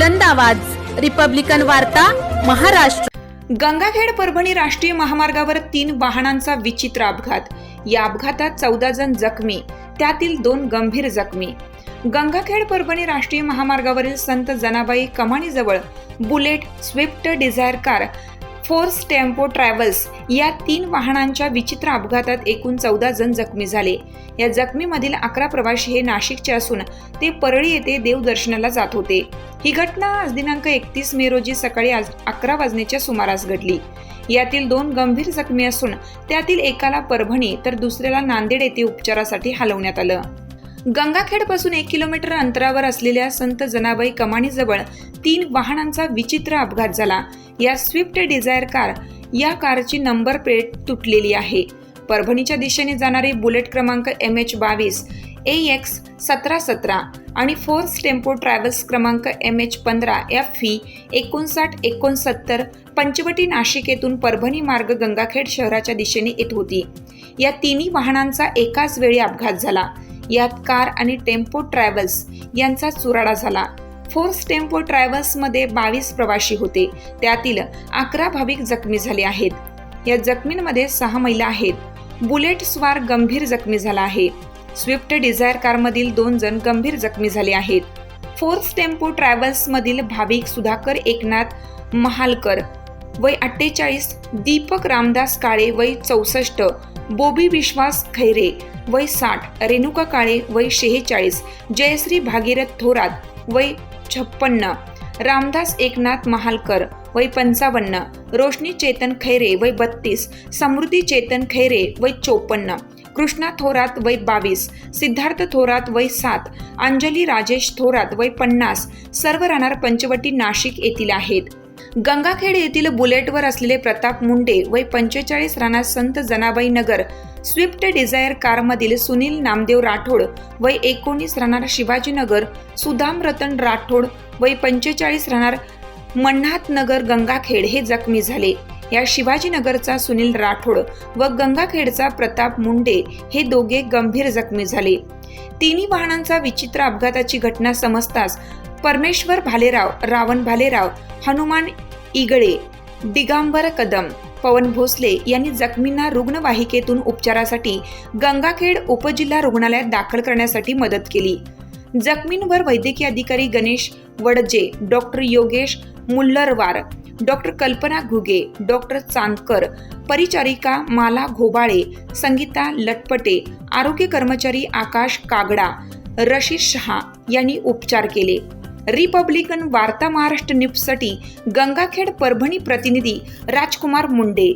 बुलंद आवाज. रिपब्लिकन वार्ता महाराष्ट्र. गंगाखेड परभणी राष्ट्रीय महामार्गावर तीन वाहनांचा विचित्र अपघात. या अपघातात चौदा जण जखमी त्यातील दोन गंभीर जखमी. गंगाखेड परभणी राष्ट्रीय महामार्गावरील संत Janabai कमाणीजवळ Bullet Swift Dzire car Force Tempo travels या तीन वाहनांच्या विचित्र अपघातात एकूण चौदा जण जखमी झाले. या जखमीमधील अकरा प्रवासी हे नाशिकचे असून ते परळी येथे देवदर्शनाला जात होते. ही घटना आज दिनांक एकतीस मे रोजी सकाळी आज अकरा वाजण्याच्या सुमारास घडली. यातील दोन गंभीर जखमी असून त्यातील एकाला परभणी तर दुसऱ्याला नांदेड येथे उपचारासाठी हलवण्यात आलं. गंगाखेडपासून एक किलोमीटर अंतरावर असलेल्या संत जनाबाई कमानीजवळ तीन वाहनांचा विचित्र अपघात झाला. या स्विफ्ट डिझायर कार या कारची नंबर प्लेट तुटलेली आहे. परभणीच्या दिशेने जाणारी बुलेट क्रमांक एम एच बावीस ए एक्स सतरा सतरा आणि फोर्स टेम्पो ट्रॅव्हल्स क्रमांक एम एच पंधरा एफ व्ही एकोणसाठ एकोणसत्तर पंचवटी नाशिक येथून परभणी मार्ग गंगाखेड शहराच्या दिशेने येत होती. या तिन्ही वाहनांचा एकाच वेळी अपघात झाला. यात कार आणि टेम्पो ट्रॅव्हल्स यांचा चुराडा झाला. फोर्स टेम्पो ट्रॅव्हल्समध्ये बावीस प्रवासी होते. त्यातील अकरा भाविक जखमी झाले आहेत. या जखमींमध्ये सहा महिला आहेत. बुलेट स्वार गंभीर जखमी झाला आहे. स्विफ्ट डिझायर कारमधील दोन जण गंभीर जखमी झाले आहेत. फोर्स टेम्पो ट्रॅव्हल्समधील भाविक सुधाकर एकनाथ महालकर वय अठ्ठेचाळीस दीपक रामदास काळे वय चौसष्ट बोबी विश्वास खैरे वय साठ रेणुका काळे वय शेहेचाळीस जयश्री भागीरथ थोरात वय छप्पन्न रामदास एकनाथ महालकर वय पंचावन्न रोशनी चेतन खैरे वय बत्तीस समृद्धी चेतन खैरे वय चोपन्न कृष्णा थोरात वय बावीस सिद्धार्थ थोरात वय सात अंजली राजेश थोरात वय पन्नास सर्व राहणार पंचवटी नाशिक येथील आहेत. गंगाखेड येथील बुलेटवर असलेले प्रताप मुंडे वय पंचेचाळीस राणा संत जनाबाई नगर. स्विफ्ट डिझायर कारमधील सुनील नामदेव राठोड वय एकोणीस राहणार शिवाजीनगर. सुदाम रतन राठोड वय पंचेचाळीस राहणार मन्नाथ नगर गंगाखेड हे जखमी झाले. या शिवाजीनगरचा सुनील राठोड व गंगाखेडचा प्रताप मुंडे हे दोघे गंभीर जखमी झाले. तिन्ही वाहनांचा विचित्र अपघाताची घटना समजताच परमेश्वर भालेराव रावण भालेराव हनुमान इगळे दिगांबर कदम पवन भोसले यांनी जखमींना रुग्णवाहिकेतून उपचारासाठी गंगाखेड उपजिल्हा रुग्णालयात दाखल करण्यासाठी मदत केली. जखमींवर वैद्यकीय अधिकारी Ganesh Wadje doctor Yogesh Mullarwar doctor Kalpana Ghuge doctor चांदकर परिचारिका माला घोबाळे संगीता लटपटे आरोग्य कर्मचारी आकाश कागडा रशीद शहा यांनी उपचार केले. रिपब्लिकन वार्ता महाराष्ट्र न्यूजसाठी गंगाखेड परभणी प्रतिनिधी राजकुमार मुंडे.